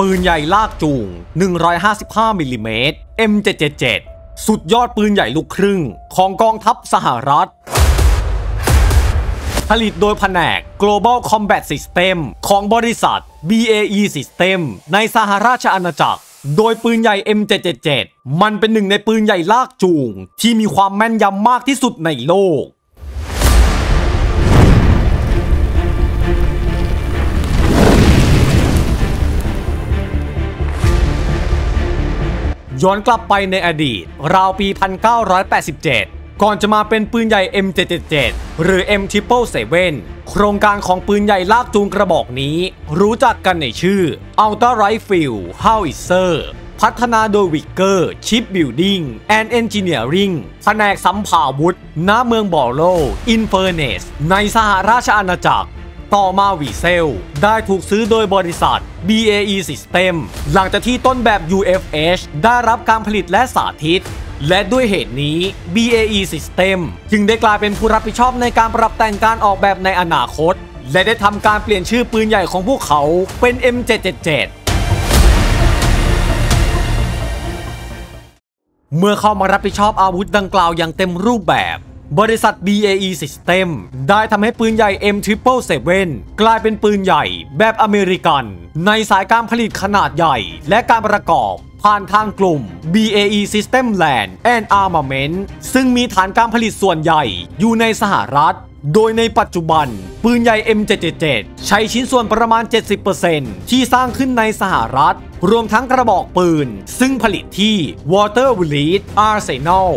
ปืนใหญ่ลากจูง 155มิลลิเมตร M777 สุดยอดปืนใหญ่ลูกครึ่ง ของกองทัพสหรัฐ ผลิตโดยแผนก Global Combat System ของบริษัท BAE System ในสหราชอาณาจักร โดยปืนใหญ่ M777 มันเป็นหนึ่งในปืนใหญ่ลากจูง ที่มีความแม่นยำมากที่สุดในโลก ย้อนกลับไปในอดีต ราวปี 1987 ก่อนจะมาเป็นปืนใหญ่ M777 หรือ M777 โครงการของปืนใหญ่ลากจูงกระบอกนี้ รู้จักกันในชื่อ Ultra Rifle Howitzer พัฒนาโดยวิกเกอร์ Shipbuilding and Engineering แผนกสัมภาวุธณเมืองบอโลอินเฟอร์เนส ในสหราชอาณาจักร ต่อมาวีเซล ได้ถูกซื้อโดยบริษัท BAE System หลังจากที่ต้นแบบ UFH ได้รับการผลิตและสาธิต และด้วยเหตุนี้ BAE System จึงได้กลายเป็นผู้รับผิดชอบในการปรับแต่งการออกแบบในอนาคต และได้ทำการเปลี่ยนชื่อปืนใหญ่ของพวกเขาเป็น M777 เมื่อเข้ามารับผิดชอบอาวุธดังกล่าวอย่างเต็มรูปแบบ บริษัท BAE System ได้ทำให้ปืนใหญ่ M777 กลายเป็นปืนใหญ่แบบอเมริกัน ในสายการผลิตขนาดใหญ่ และการประกอบผ่านทางกลุ่ม BAE System Land and Armament ซึ่งมีฐานการผลิตส่วนใหญ่อยู่ในสหรัฐ โดยในปัจจุบัน ปืนใหญ่ M777 ใช้ชิ้นส่วนประมาณ 70%ที่สร้างขึ้นในสหรัฐ รวมทั้งกระบอกปืน ซึ่งผลิตที่ Water w l e e Arsenal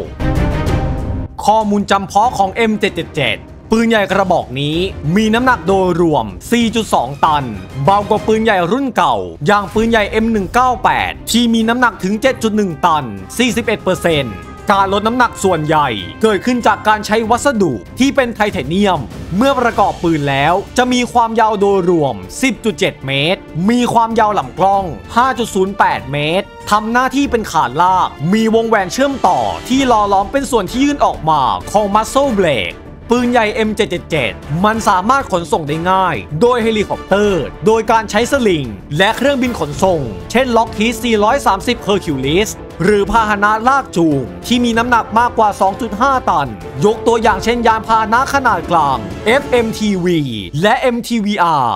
ข้อมูลจำเพาะของ M777 ปืนใหญ่กระบอกนี้มีน้ำหนักโดยรวม 4.2 ตัน เบากว่าปืนใหญ่รุ่นเก่า อย่างปืนใหญ่ M198 ที่มีน้ำหนักถึง 7.1 ตัน 41% การลดน้ำหนักส่วนใหญ่ เกิดขึ้นจากการใช้วัสดุที่เป็นไทเทเนียม เมื่อประกอบปืนแล้วจะมีความยาวโดยรวม 10.7 เมตร มีความยาวลำกล้อง 5.08 เมตรทำหน้าที่เป็นขานลาก มีวงแหวนเชื่อมต่อที่ล่อล้อมเป็นส่วนที่ยื่นออกมาของมัสโซเบรกปืนใหญ่ M777 มันสามารถขนส่งได้ง่าย โดยเฮลิคอปเตอร์ โดยการใช้สลิง และเครื่องบินขนส่ง เช่นล็อกฮี430 Hercules หรือพาหนะลากจูง ที่มีน้ำหนักมากกว่า 2.5 ตัน ยกตัวอย่างเช่นยานพาหนะขนาดกลาง FMTV และ MTVR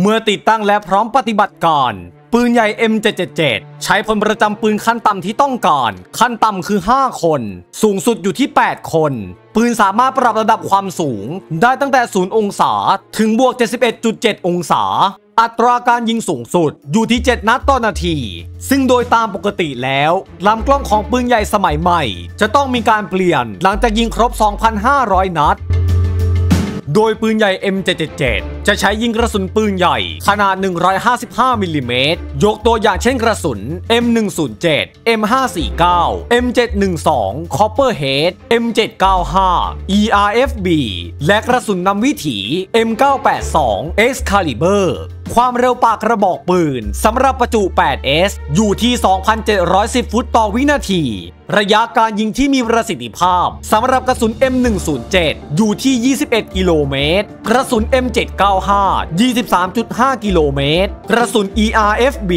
เมื่อติดตั้งและพร้อมปฏิบัติการ ปืนใหญ่ M777 ใช้พลประจำปืนขั้นต่ำที่ต้องการ ขั้นต่ำคือ 5 คน สูงสุดอยู่ที่ 8 คน ปืนสามารถปรับระดับความสูง ได้ตั้งแต่ 0 องศา ถึงบวก 71.7 องศา อัตราการยิงสูงสุดอยู่ที่ 7 นัดต่อนาที ซึ่งโดยตามปกติแล้วลำกล้องของปืนใหญ่สมัยใหม่ จะต้องมีการเปลี่ยนหลังจากยิงครบ 2,500 นัด โดยปืนใหญ่ M777 จะใช้ยิงกระสุนปืนใหญ่ ขนาด 155 มิลลิเมตร ยกตัวอย่างเช่นกระสุน M107 M549 M712 Copperhead M795 ERFB และกระสุนนำวิถี M982 Excalibur ความเร็วปากกระบอกปืนสำหรับประจุ 8S อยู่ที่ 2,710 ฟุตต่อวินาที ระยะการยิงที่มีประสิทธิภาพสำหรับกระสุน M107 อยู่ที่ 21 กิโลเมตร กระสุน M795 23.5 กิโลเมตร กระสุน ERFB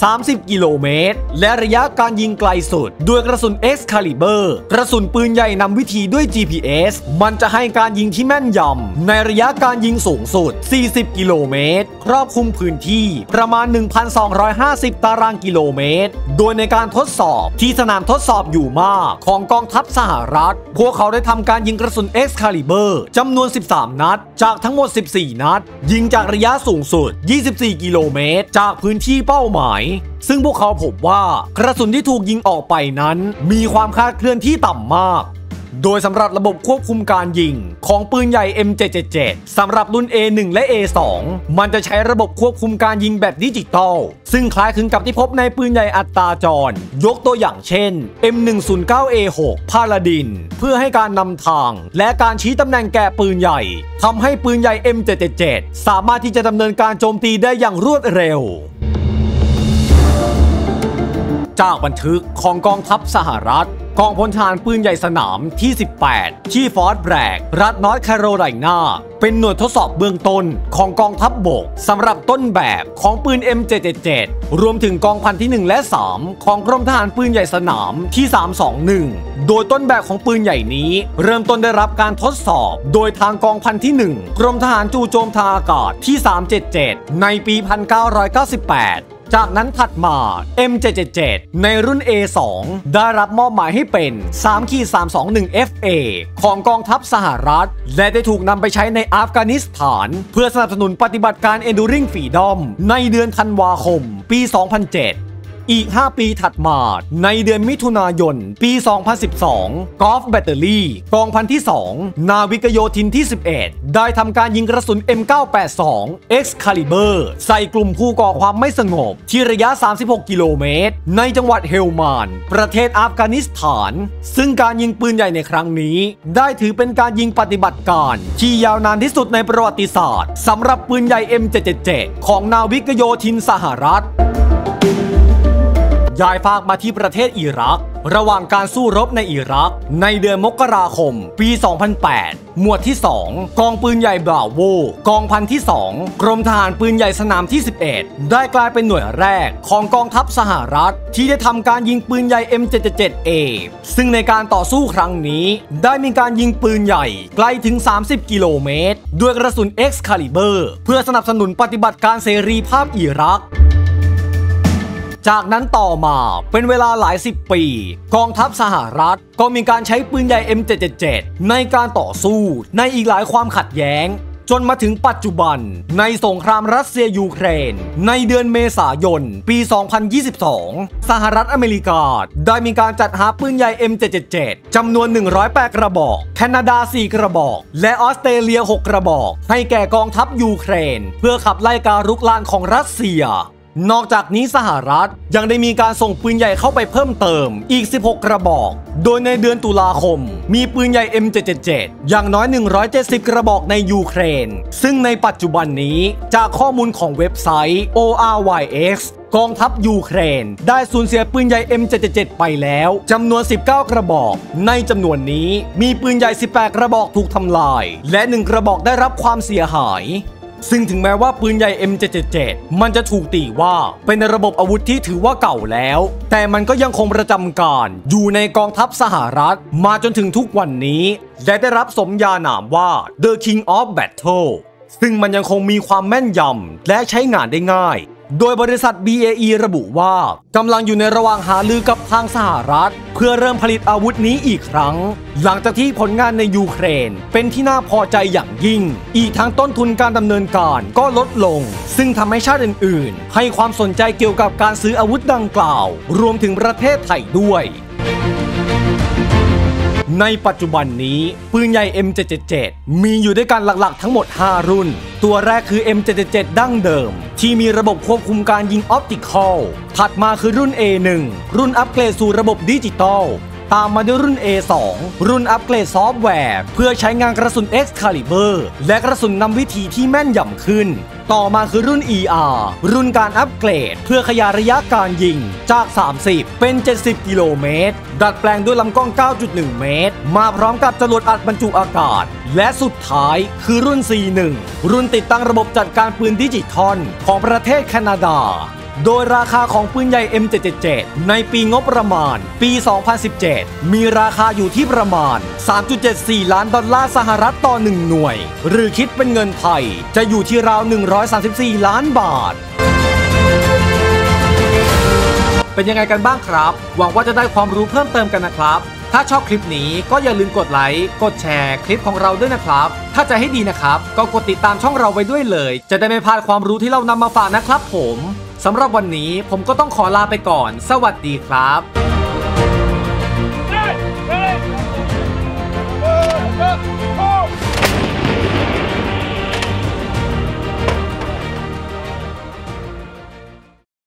30 กิโลเมตร และระยะการยิงไกลสุด ด้วยกระสุน Excalibur กระสุนปืนใหญ่นำวิธีด้วย GPS มันจะให้การยิงที่แม่นยำในระยะการยิงสูงสุด 40 กิโลเมตรครอบคลุมพื้นที่ประมาณ 1,250 ตารางกิโลเมตร โดยในการทดสอบที่สนามทดสอบอยู่มากของกองทัพสหรัฐ พวกเขาได้ทำการยิงกระสุน Excalibur จำนวน 13 นัด จากทั้งหมด 14 นัด ยิงจากระยะสูงสุด 24 กิโลเมตร จากพื้นที่เป้าหมาย ซึ่งพวกเขาพบว่ากระสุนที่ถูกยิงออกไปนั้น มีความคลาดเคลื่อนที่ต่ำมาก โดยสำหรับระบบควบคุมการยิง ของปืนใหญ่ M777 สำหรับรุ่น A1 และ A2 มันจะใช้ระบบควบคุมการยิงแบบดิจิตอล ซึ่งคล้ายคลึงกับที่พบในปืนใหญ่อัตราจร ยกตัวอย่างเช่น M109A6 Paladin เพื่อให้การนำทาง และการชี้ตำแหน่งแก่ปืนใหญ่ทำให้ปืนใหญ่ M777 สามารถที่จะดำเนินการโจมตีได้อย่างรวดเร็ว จากบันทึกของกองทัพสหรัฐกองพลทหารปืนใหญ่สนามที่ 18 ที่ฟอร์ดแบรก รัฐนอร์ทแคโรไลนาเป็นหน่วยทดสอบเบื้องต้นของกองทัพบบกสำหรับต้นแบบของปืน M777 รวมถึงกองพันที่ 1 และ 3 ของกรมทหารปืนใหญ่สนามที่ 321 โดยต้นแบบของปืนใหญ่นี้ เริ่มต้นได้รับการทดสอบ โดยทางกองพันที่ 1 กรมทหารจู่โจมทางอากาศที่ 377 ในปี 1998 จากนั้นถัดมา M777 ในรุ่น A2 ได้รับมอบหมายให้เป็น 3-321FA ของกองทัพสหรัฐ และได้ถูกนำไปใช้ในอัฟกานิสถาน เพื่อสนับสนุนปฏิบัติการ Enduring Freedom ในเดือนธันวาคม ปี 2007 อีก 5 ปีถัดมา ในเดือนมิถุนายน ปี 2012 กอล์ฟแบตเตอรี่กองพันที่ 2 นาวิกโยธินที่ 11 ได้ทำการยิงกระสุน M982 Excalibur ใส่กลุ่มผู้ก่อความไม่สงบ ที่ระยะ 36 กิโลเมตร ในจังหวัดเฮลมาน ประเทศอัฟกานิสถาน ซึ่งการยิงปืนใหญ่ในครั้งนี้ ได้ถือเป็นการยิงปฏิบัติการ ที่ยาวนานที่สุดในประวัติศาสตร์สำหรับปืนใหญ่ M777 ของนาวิกโยธินสหรัฐ ย้ายภาคมาที่ประเทศอิรัก ระหว่างการสู้รบในอิรัก ในเดือนมกราคม ปี 2008 หมวดที่ 2 กองปืนใหญ่บราโว กองพันที่ 2 กรมทหารปืนใหญ่สนามที่ 11 ได้กลายเป็นหน่วยแรกของกองทัพสหรัฐ ที่ได้ทำการยิงปืนใหญ่ M777A ซึ่งในการต่อสู้ครั้งนี้ ได้มีการยิงปืนใหญ่ไกลถึง 30 กิโลเมตร ด้วยกระสุน Excalibur เพื่อสนับสนุนปฏิบัติการเสรีภาพอิรัก จากนั้นต่อมาเป็นเวลาหลายสิบปี กองทัพสหรัฐก็มีการใช้ปืนใหญ่ M777 ในการต่อสู้ในอีกหลายความขัดแย้ง จนมาถึงปัจจุบัน ในสงครามรัสเซียยูเครน ในเดือนเมษายน ปี 2022 สหรัฐอเมริกา ได้มีการจัดหาปืนใหญ่ M777 จำนวน 108 กระบอก แคนาดา 4 กระบอก และออสเตรเลีย 6 กระบอก ให้แก่กองทัพยูเครน เพื่อขับไล่การรุกรานของรัสเซีย นอกจากนี้สหรัฐยังได้มีการส่งปืนใหญ่เข้าไปเพิ่มเติมอีก 16 กระบอก โดยในเดือนตุลาคม มีปืนใหญ่ M777 อย่างน้อย 170 กระบอกในยูเครน ซึ่งในปัจจุบันนี้จากข้อมูลของเว็บไซต์ ORYX กองทัพยูเครน ได้สูญเสียปืนใหญ่ M777 ไปแล้วจำนวน 19 กระบอก ในจำนวนนี้มีปืนใหญ่ 18 กระบอกถูกทำลาย และ 1 กระบอกได้รับความเสียหาย ซึ่งถึงแม้ว่าปืนใหญ่ M777 มันจะถูกตีว่าเป็นระบบอาวุธที่ถือว่าเก่าแล้ว แต่มันก็ยังคงประจำการอยู่ในกองทัพสหรัฐ มาจนถึงทุกวันนี้ และได้รับสมญานามว่า The King of Battle ซึ่งมันยังคงมีความแม่นยำและใช้งานได้ง่าย โดยบริษัท BAE ระบุว่ากำลังอยู่ในระหว่างหาลือกับทางสหรัฐ เพื่อเริ่มผลิตอาวุธนี้อีกครั้ง หลังจากที่ผลงานในยูเครน เป็นที่น่าพอใจอย่างยิ่ง อีกทั้งต้นทุนการดำเนินการก็ลดลง ซึ่งทำให้ชาติอื่น ๆ ให้ความสนใจเกี่ยวกับการซื้ออาวุธดังกล่าว รวมถึงประเทศไทยด้วย ในปัจจุบันนี้ปืนใหญ่ M777 มีอยู่ด้วยกันหลักๆ ทั้งหมด 5 รุ่น ตัวแรกคือ M777 ดั้งเดิม ที่มีระบบควบคุมการยิงออปติคอลถัดมาคือรุ่น A1 รุ่นอัปเกรดสู่ระบบดิจิตอล ตามมาด้วยรุ่น A2 รุ่นอัปเกรดซอฟต์แวร์ เพื่อใช้งานกระสุน Excalibur และกระสุนนำวิธีที่แม่นยำขึ้น ต่อมาคือรุ่น ER รุ่นการอัปเกรด เพื่อขยายระยะการยิงจาก 30 เป็น 70 กิโลเมตร ดัดแปลงด้วยลำกล้อง 9.1 เมตร มาพร้อมกับจรวดอัดบรรจุอากาศ และสุดท้ายคือรุ่น C1 รุ่นติดตั้งระบบจัดการปืนดิจิตอลของประเทศแคนาดา โดยราคาของปืนใหญ่ M777 ในปีงบประมาณ ปี 2017 มีราคาอยู่ที่ประมาณ 3.74 ล้านดอลลาร์สหรัฐต่อ 1 หน่วย หรือคิดเป็นเงินไทย จะอยู่ที่ราว 134 ล้านบาท เป็นยังไงกันบ้างครับ หวังว่าจะได้ความรู้เพิ่มเติมกันนะครับถ้าชอบคลิปนี้ก็อย่าลืมกดไลค์ กดแชร์คลิปของเราด้วยนะครับ ถ้าจะให้ดีนะครับ ก็กดติดตามช่องเราไว้ด้วยเลย จะได้ไม่พลาดความรู้ที่เรานำมาฝากนะครับผม สำหรับวันนี้ผมก็ต้องขอลาไปก่อน สวัสดีครับเฮ้ย